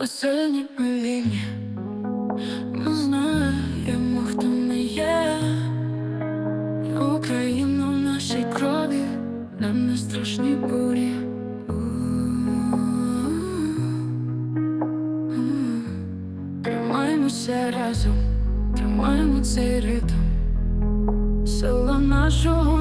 Ми сильні ми вільні Ми знаємо, хто ми є. Україна в нашій крові Нам не страшні бурі. Тримаємося разом, тримаємо цей ритм. Сила нашого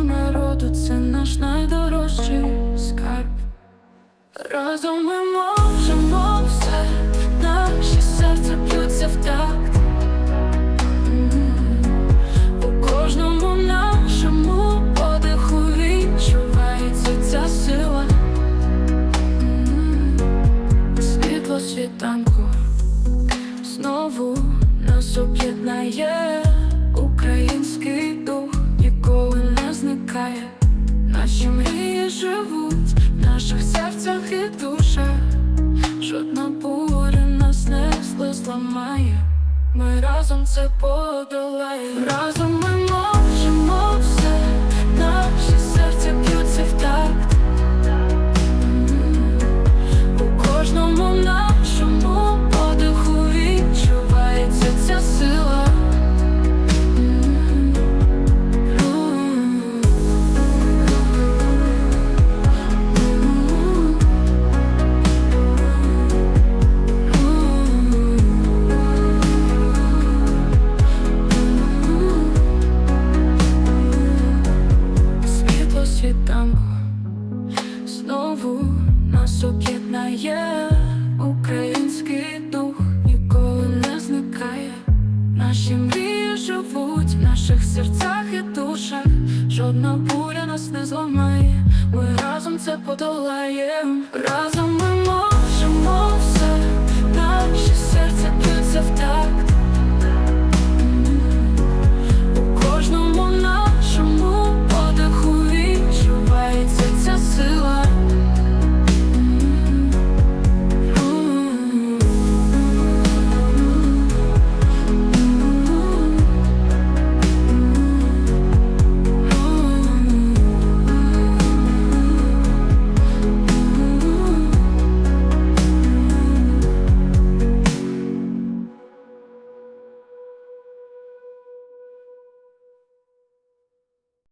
світанку знову нас об'єднає український дух ніколи не зникає. Наші мрії живуть в наших серцях і душах. Жодна буря нас не зламає. Ми разом це подолаємо. Разом ми минає, український дух ніколи не зникає. Наші мрії живуть в наших серцях і душах. Жодна буря нас не зламає. Ми разом це подолаєм, разом ми.